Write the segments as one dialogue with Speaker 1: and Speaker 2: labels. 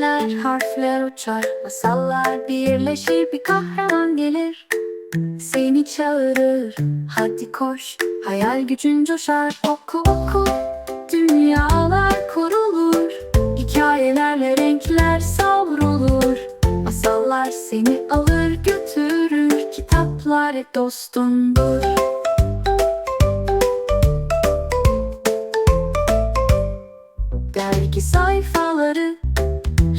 Speaker 1: harfler uçar Masallar birleşir bir kahraman gelir. Seni çağırır hadi koş Hayal gücün coşar oku oku. Dünyalar kurulur Hikayelerle renkler savrulur. Masallar seni alır götürür Kitaplar hep dostundur. Dergi sayfaları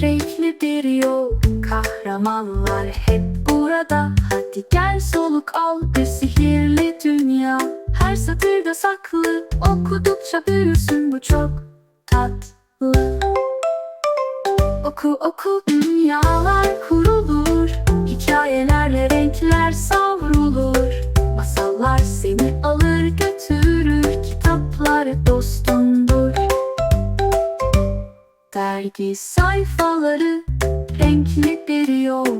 Speaker 1: Renkli bir yol. Kahramanlar hep burada. Hadi gel soluk al Bir sihirli dünya. Her satırda saklı Okudukça büyürsün bu çok tatlı. Oku oku dünyalar kurulur. Hikayelerle renkler savrulur. Masallar seni alır götürür. Kitaplar hep dostundur Dergi sayfaları Renkli bir yol.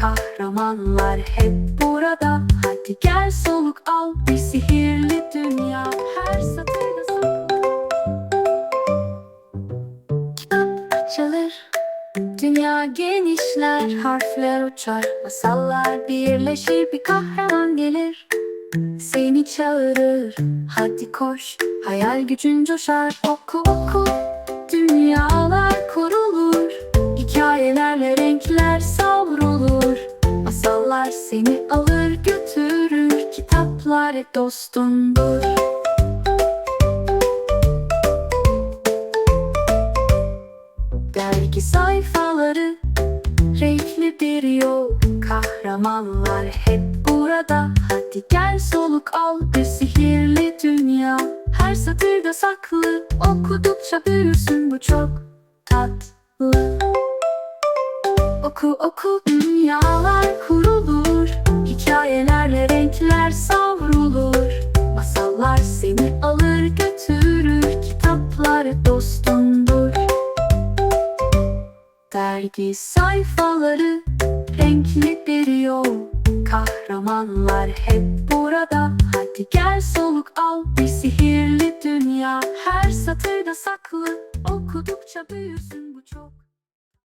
Speaker 1: Kahramanlar hep burada. Hadi gel soluk al Bir sihirli dünya. Her satırda saklı Kitap açılır Dünya genişler Harfler uçar. Masallar birleşir Bir kahraman gelir. Seni çağırır Hadi koş Hayal gücün coşar. Oku oku kurulur Hikayelerle renkler savrulur. Masallar seni alır götürür. Kitaplar hep dostundur. Dergi sayfaları Renkli bir yol. Kahramanlar hep burada. Hadi gel soluk al Bir sihirli dünya. Her satırda saklı Okudukça büyürsün bu çok Oku oku dünyalar kurulur. Hikayelerle renkler savrulur. Masallar seni alır götürür. Kitaplar dostundur. Dergi sayfaları Renkli bir yol. Kahramanlar hep burada. Hadi gel soluk al Bir sihirli dünya. Her satırda saklı Okudukça büyürsün bu